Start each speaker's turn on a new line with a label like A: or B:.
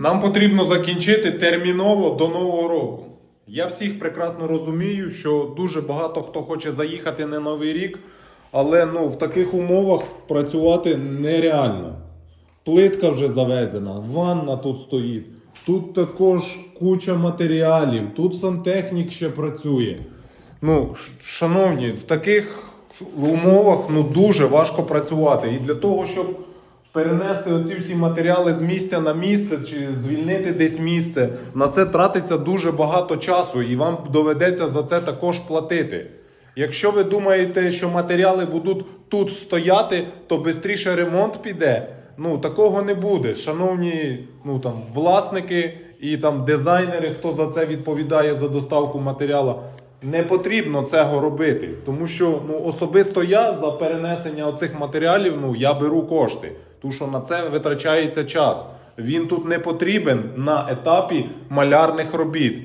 A: Нам потрібно закінчити терміново до нового року. Я всіх прекрасно розумію, що дуже багато хто хоче заїхати на новий рік, але ну, в таких умовах працювати нереально. Плитка вже завезена, ванна тут стоїть. Тут також куча матеріалів, тут сантехнік ще працює. Ну, шановні, в таких умовах ну, дуже важко працювати. І для того, щоб перенести оці всі матеріали з місця на місце чи звільнити десь місце, на це тратиться дуже багато часу, і вам доведеться за це також платити. Якщо ви думаєте, що матеріали будуть тут стояти, то швидше ремонт піде. Ну такого не буде. Шановні ну, там, власники і там, дизайнери, хто за це відповідає за доставку матеріалу, не потрібно цього робити. Тому що ну, особисто я за перенесення оцих матеріалів ну, я беру кошти. Тому що на це витрачається час. Він тут не потрібен на етапі малярних робіт.